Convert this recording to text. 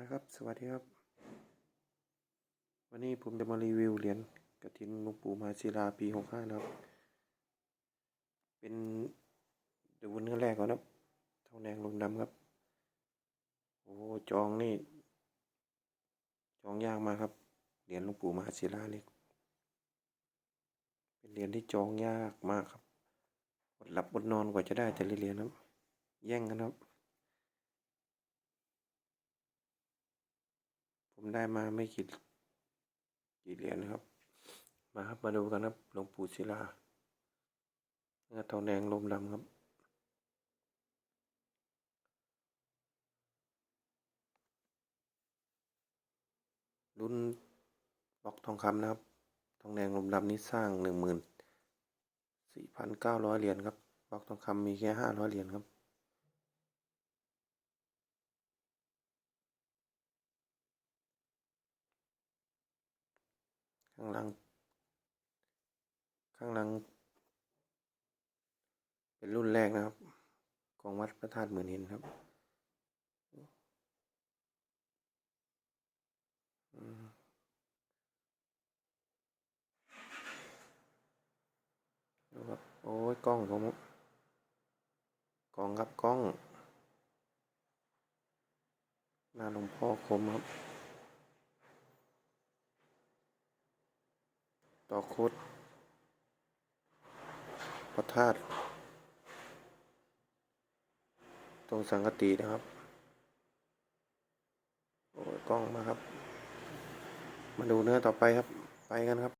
นะครับ สวัสดีครับ วันนี้ผมจะมารีวิวเหรียญกระถินหลวงปู่มหาศิลาปีหกห้านะครับ เป็นเดูเนื้อแรกก่อนนะครับทองแดงลงดำครับ โอ้โหจองนี่ จองยากมากครับ เหรียญหลวงปู่มหาศิลานี่เป็นเหรียญที่จองยากมากครับอดหลับอดนอนกว่าจะได้แต่ละเหรียญครับ แย่งกันครับ ได้มาไม่กี่กี่เหรียญนะครับ มาครับมาดูกันครับหลวงปู่ศิลาเนื้อทองแดงลมดำครับรุ่นบล็อกทองคำนะครับ ทองแดงลมดำนี้สร้างหนึ่งหมื่นสี่พันเก้าร้อยเหรียญครับบล็อกทองคำมีแค่ห้าร้อยเหรียญครับ ข้างหลังข้างหลังเป็นรุ่นแรกนะครับ ของวัดพระธาตุเหมื่นหินครับดูครับ โอ้ยกล้องผมกล้องครับกล้องหน้าหลวงพ่อคมครับ ต่อโคดพระธาตุตรงสังกตินะครับ โอ้ยกล้องมาครับ มาดูเนื้อต่อไปครับ ไปกันครับ